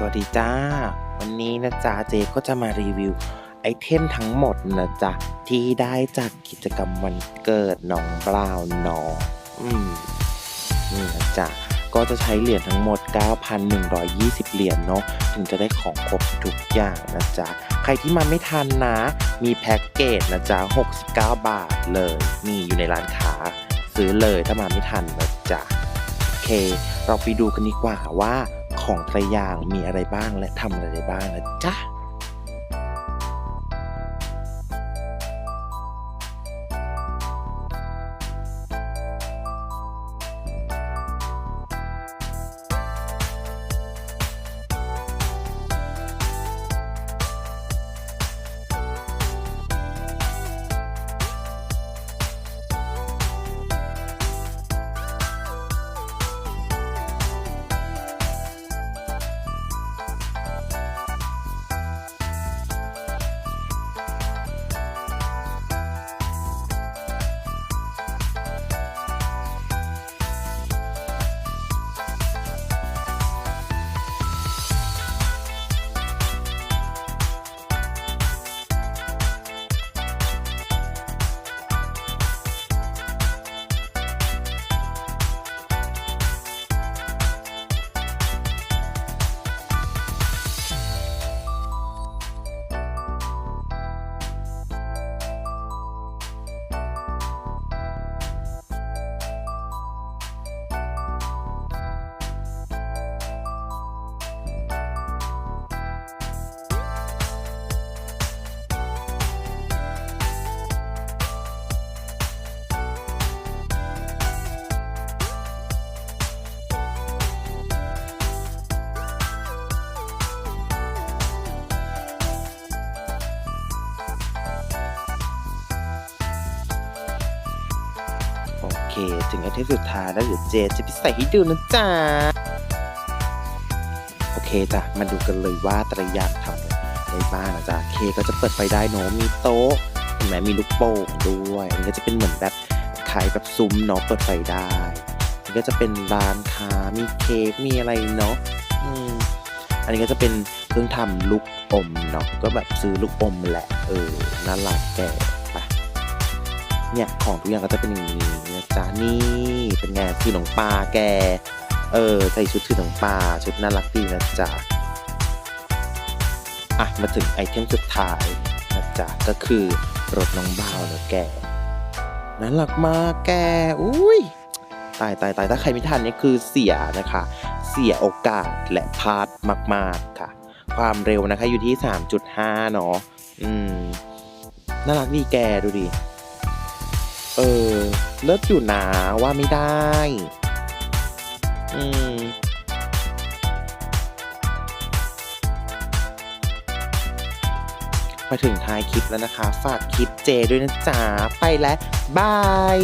สวัสดีจ้า วันนี้นะจ๊ะเจก็จะมารีวิวไอเทมทั้งหมดนะจ๊ะ ที่ได้จากกิจกรรมวันเกิดน้องบราวน์น้องอืมนี่นะจ๊ะ ก็จะใช้เหรียญทั้งหมด 9,120 เหรียญเนาะถึงจะได้ของครบทุกอย่างนะจ๊ะ ใครที่มาไม่ทันนะ มีแพ็กเกจนะจ๊ะ 69 บาทเลยนี่อยู่ในร้านค้าซื้อเลยถ้ามาไม่ทันนะจ๊ะ โอเค เราไปดูกันดีกว่าว่า ของแต่ละอย่างมีอะไรบ้างและทำอะไรได้บ้างนะจ๊ะ ถึงอเทมสุดท้ายแล้วเดี๋ยวเจจะไปใส่ให้ดูนะจ๊ะ โอเคจ้ะ มาดูกันเลยว่าแต่ละอย่างทำอะไรได้บ้างนะจ๊ะ เคก็จะเปิดไฟได้เนอะมีโต๊ะเห็นไหมมีลูกโป่งด้วย อันนี้ก็จะเป็นเหมือนแบบขายแบบซุ้มเนาะเปิดไฟได้อันนี้ก็จะเป็นร้านค้ามีเค้กมีอะไรเนาะอันนี้ก็จะเป็นเครื่องทำลูกอมเนาะก็แบบซื้อลูกอมแหละ เออน่ารักแกไป เนี่ยของทุกอย่างก็จะเป็นอย่างนี้นะจ๊ะนี่เป็นไงคือหนองปลาแก เออใส่ชุดคือหนองปลาชุดน่ารักดีนะจ๊ะอะมาถึงไอเทมสุดท้ายนะจ๊ะก็คือรถน้องบ่าวนะแกน่ารักมากแกอุ้ยตายตายตายถ้าใครไม่ทันนี่คือเสียนะคะ เสียโอกาสและพลาดมาก ๆ ค่ะ ความเร็วนะคะอยู่ที่ 3.5 เนาะอืมน่ารักดีแกดูดิ เออ เลิศอยู่นะว่าไม่ได้ อืม มาถึงท้ายคลิปแล้วนะคะ ฝากคลิปเจด้วยนะจ๊ะ ไปแล้ว บาย